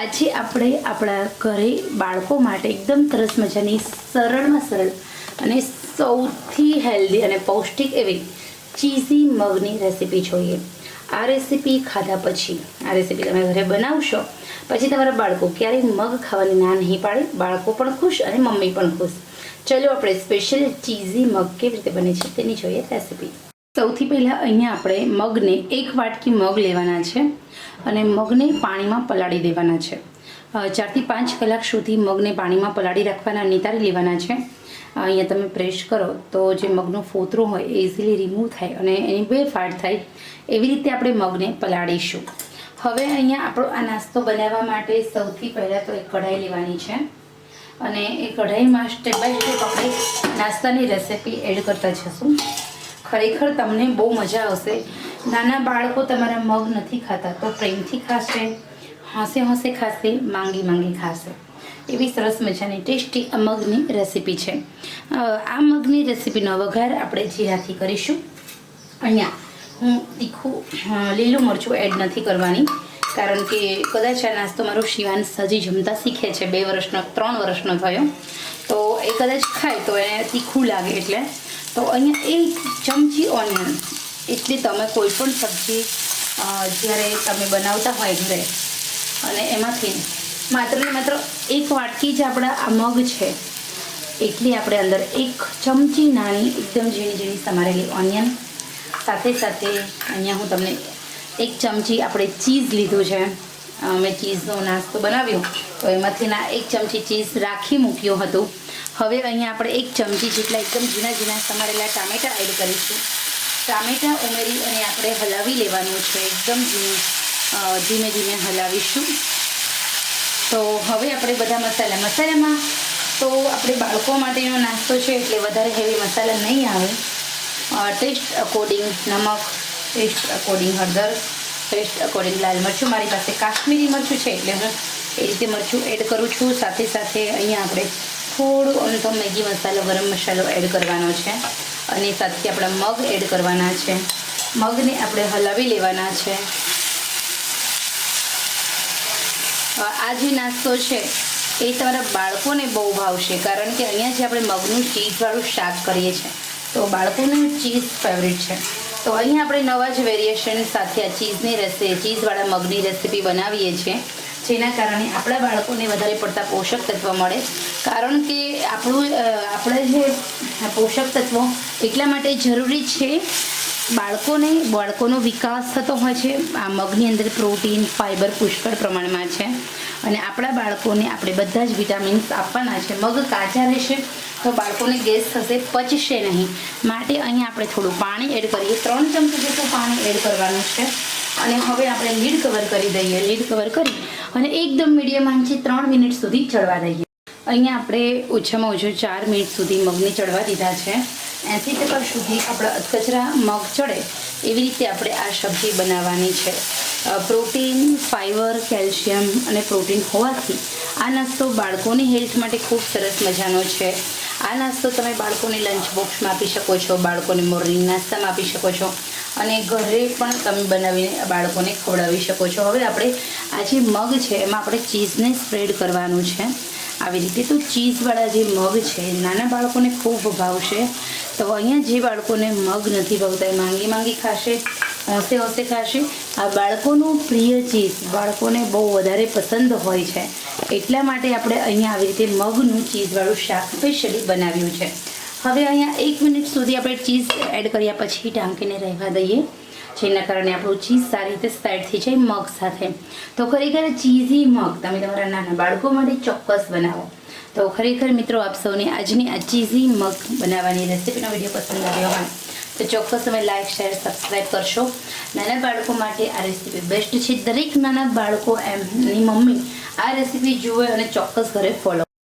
આજે આપણે આપણા ઘરે બાળકો માટે એકદમ સરસ મજાની સરળમાં સરળ અને સૌથી હેલ્ધી અને પૌષ્ટિક એવી ચીઝી મગની રેસીપી જોઈએ. આ રેસીપી ખાધા પછી, આ રેસીપી તમે ઘરે બનાવશો, પછી તમારા બાળકો ક્યારેય મગ ખાવાની ના નહીં પાડે, બાળકો પણ ખુશ અને મમ્મી પણ ખુશ. ચલો આપણે સ્પેશિયલ ચીઝી મગ કેવી રીતે બને છે તેની જોઈએ રેસીપી સૌથી પહેલાં અહીંયા આપણે મગને એક વાટકી મગ લેવાના છે અને મગને પાણીમાં પલાળી દેવાના છે. ચારથી પાંચ કલાક સુધી મગને પાણીમાં પલાળી રાખવાના, નિતારી લેવાના છે. અહીંયા તમે પ્રેસ કરો તો જે મગનો ફોતરો હોય એ ઇઝીલી રિમૂવ થાય અને એની બે ફાટ થાય. એવી રીતે આપણે મગને પલાળીશું. હવે અહીંયા આપણો આ નાસ્તો બનાવવા માટે સૌથી પહેલાં તો એક કઢાઈ લેવાની છે અને એ કઢાઈમાં સ્ટેપ બાય સ્ટેપ આપણે નાસ્તાની રેસિપી એડ કરતા જશું. ખરેખર તમને બહુ મજા આવશે. નાના બાળકો તમારા મગ નથી ખાતા, તો પ્રેમથી ખાશે, હસે હસે ખાશે, માંગી માંગી ખાશે. એવી સરસ મજાની ટેસ્ટી આ મગની રેસીપી છે. આ મગની રેસીપીનો વઘાર આપણે જીરાથી કરીશું. અહીંયા હું તીખું લીલું મરચું એડ નથી કરવાની, કારણ કે કદાચ આ નાસ્તો મારો શિવાન સજી જમતા શીખે છે, બે વર્ષનો, ત્રણ વર્ષનો થયો. તો એ કદાચ ખાય તો એને તીખું લાગે એટલે. તો અહીંયા એક ચમચી ઓનિયન એટલે તમે કોઈ પણ સબ્જી જ્યારે તમે બનાવતા હોય ઘરે, અને એમાંથી માત્ર ને માત્ર એક વાટકી જ આપણા આ મગ છે, એટલી આપણે અંદર એક ચમચી નાની, એકદમ ઝીણી ઝીણી સમારેલી ઓનિયન સાથે સાથે અહીંયા હું તમને એક ચમચી આપણે ચીઝ લીધું છે મેં ચીઝનો નાસ્તો બનાવ્યો, તો એમાંથી ના એક ચમચી ચીઝ રાખી મૂક્યું હતું હવે અહીંયા આપણે એક ચમચી જેટલા એકદમ ઝીણા ઝીણા સમારેલા ટામેટાં એડ કરીશું. ટામેટાં ઉમેરી અને આપણે હલાવી લેવાનું છે, એકદમ ધીમે ધીમે હલાવીશું. તો હવે આપણે બધા મસાલા, મસાલામાં તો આપણે બાળકો માટેનો નાસ્તો છે એટલે વધારે હેવી મસાલા નહીં આવે. ટેસ્ટ અકોર્ડિંગ નમક ટેસ્ટ અકોર્ડિંગ હળદર ટેસ્ટ અકોર્ડિંગ લાલ મરચું. મારી પાસે કાશ્મીરી મરચું છે એટલે હું એ રીતે મરચું એડ કરું છું. સાથે સાથે અહીંયા આપણે થોડું અમથો મેગી મસાલો ગરમ મસાલો એડ કરવાનો છે. અને સાથે આપણા મગ એડ કરવાના છે. મગને આપણે હલાવી લેવાના છે. આ જે નાસ્તો છે, એ તમારા બાળકોને બહુ ભાવશે, કારણ કે અહીંયા જે આપણે મગનું ચીઝવાળું શાક કરીએ છીએ, તો બાળકોનું ચીઝ ફેવરિટ છે. તો અહીંયા આપણે નવા જ વેરિએશન સાથે આ ચીઝની રેસી, ચીઝવાળા મગની રેસીપી બનાવીએ છીએ. જેના કારણે આપણા બાળકોને વધારે પડતા પોષક તત્વ મળે. કારણ કે આપણું આપણે જે પોષક તત્વો એટલા માટે જરૂરી છે, બાળકોને, બાળકોનો વિકાસ થતો હોય છે. આ મગની અંદર પ્રોટીન ફાઇબર પુષ્કળ પ્રમાણમાં છે. અને આપણા બાળકોને આપણે બધા જ વિટામિન્સ આપવાના છે. મગ કાચા રહેશે તો બાળકોને ગેસ થશે, પચશે નહીં. માટે અહીં આપણે થોડું પાણી એડ કરીએ. ત્રણ ચમચી જેટલું પાણી એડ કરવાનું છે. અને હવે આપણે લીડ કવર કરી દઈએ, લીડ કવર કરી અને એકદમ મીડિયમ આંચે ત્રણ મિનિટ સુધી ચડવા દઈએ. અહીંયા આપણે ઓછામાં ઓછું ચાર મિનિટ સુધી મગને ચડવા દીધા છે. એંસી ટકા સુધી આપણા અધકચરા મગ ચડે એવી રીતે આપણે આ સબ્જી બનાવવાની છે. પ્રોટીન ફાઇબર કેલ્શિયમ અને પ્રોટીન હોવાથી આ નાસ્તો બાળકોની હેલ્થ માટે ખૂબ સરસ મજાનો છે. આ નાસ્તો તમે બાળકોને લંચ બોક્સમાં આપી શકો છો, બાળકોને મોર્નિંગ નાસ્તામાં આપી શકો છો. અને ઘરે પણ તમે બનાવીને બાળકોને ખવડાવી શકો છો. હવે આપણે આ જે મગ છે, એમાં આપણે ચીઝને સ્પ્રેડ કરવાનું છે. આવી રીતે તો ચીઝવાળા જે મગ છે નાના બાળકોને ખૂબ ભાવશે. તો અહીંયા જે બાળકોને મગ નથી ભાવતા, એ માંગી માંગી ખાશે હોંશે હોંશે ખાશે. આ બાળકોનું પ્રિય ચીઝ બાળકોને બહુ વધારે પસંદ હોય છે. એટલા માટે આપણે અહીંયા આવી રીતે મગનું ચીઝવાળું શાક સ્પેશિયલી બનાવ્યું છે. હવે અહીંયા એક મિનિટ સુધી આપણે ચીઝ એડ કર્યા પછી ઢાંકીને રહેવા દઈએ. જેના કારણે આપણું ચીઝ સારી રીતે સેટ થઈ જાય મગ સાથે. તો ખરેખર ચીઝી મગ, તમે તમારા નાના બાળકો માટે ચોક્કસ બનાવો. તો ખરેખર મિત્રો, આપ સૌને આજની આ ચીઝી મગ બનાવવાની રેસીપીનો વીડિયો પસંદ આવ્યો હોય, તો ચોક્કસ તમે લાઇક શેર સબસ્ક્રાઈબ કરશો. નાના બાળકો માટે આ રેસીપી બેસ્ટ છે. દરેક નાના બાળકો એમની મમ્મી આ રેસીપી જુએ અને ચોક્કસ ઘરે ફોલો